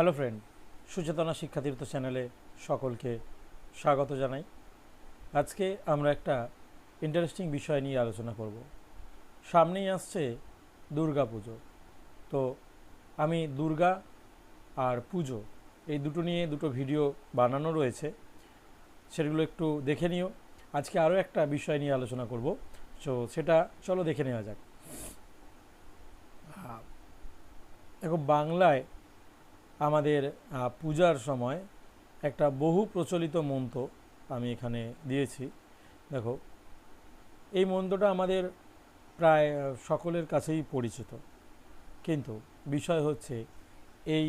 Hello friend সুচেতনা শিক্ষাতীর্থ চ্যানেলে সকলকে স্বাগত জানাই। আজকে আমরা একটা ইন্টারেস্টিং বিষয় নিয়ে আলোচনা করব। সামনেই আসছে দুর্গা পুজো। তো আমি দুর্গা আর পুজো এই দুটো নিয়ে দুটো ভিডিও বানানো রয়েছে। সেগুলো একটু দেখে নিও। আজকে আরও একটা বিষয় নিয়ে আলোচনা করব। তো সেটা চলো দেখে নেওয়া যাক। দেখো, বাংলায় আমাদের পূজার সময় একটা বহু প্রচলিত মন্ত্র আমি এখানে দিয়েছি। দেখো, এই মন্ত্রটা আমাদের প্রায় সকলের কাছেই পরিচিত। কিন্তু বিষয় হচ্ছে এই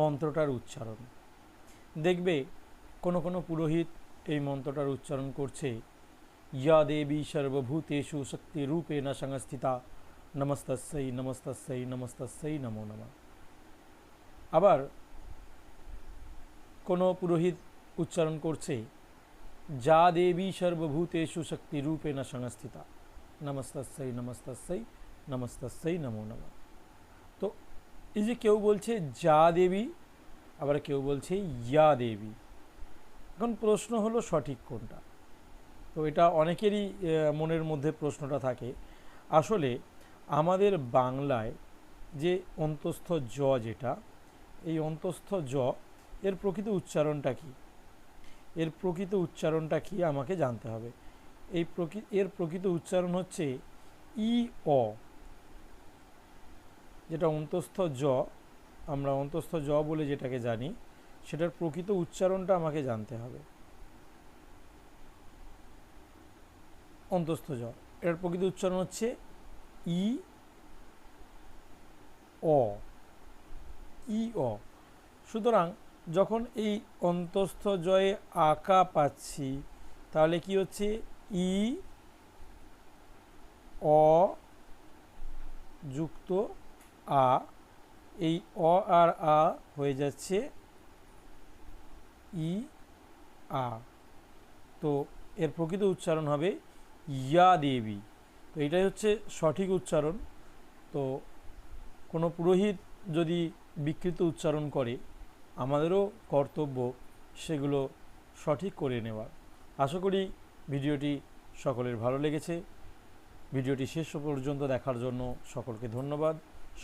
মন্ত্রটার উচ্চারণ। দেখবে, কোনো কোনো পুরোহিত এই মন্ত্রটার উচ্চারণ করছে, ইয়া দেবী সর্বভূতেষু শক্তি রূপে না সংস্থিতা নমস্তস্যই নমস্তস্যই নমস্তস্যই নমো নমঃ। আবার কোনো পুরোহিত উচ্চারণ করছে, যা দেবী সর্বভূতেষু শক্তি রূপে না সংস্থিতা। নমস্তস্যই নমস্তস্যই নমস্তস্যই নমো নমঃ। তো এই যে কেউ বলছে, যা দেবী আবার কেউ বলছে, ইয়া দেবী এখন প্রশ্ন হলো সঠিক কোনটা? তো এটা অনেকেরই মনের মধ্যে প্রশ্নটা থাকে। আসলে আমাদের বাংলায় যে অন্তস্থ জ যেটা, এই অন্তস্থ জ এর প্রকৃত উচ্চারণটা কি? এর প্রকৃত উচ্চারণটা কি আমাকে জানতে হবে। এই প্রকৃত এর প্রকৃত উচ্চারণ হচ্ছে ই, অ। যেটা অন্তস্থ জ, আমরা অন্তস্থ জ বলে যেটাকে জানি, সেটার প্রকৃত উচ্চারণটা আমাকে জানতে হবে। অন্তস্থ জ। এটার প্রকৃত উচ্চারণ হচ্ছে ই অ ই অ সুতরাং যখন এই অন্তস্থ জয়ে আকা পাচ্ছি, তাহলে কি হচ্ছে? ই অ যুক্ত আ, এই অ আর আ হয়ে যাচ্ছে ই আ তো এর প্রকৃত উচ্চারণ হবে ইয়া দেবী। তো এটাই হচ্ছে সঠিক উচ্চারণ। তো কোনো পুরোহিত যদি বিকৃত উচ্চারণ করে, আমাদেরও কর্তব্য সেগুলো সঠিক করে নেওয়ার আশা করি ভিডিওটি সকলের ভালো লেগেছে। ভিডিওটি শেষ পর্যন্ত দেখার জন্য সকলকে ধন্যবাদ।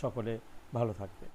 সকলে ভালো থাকবে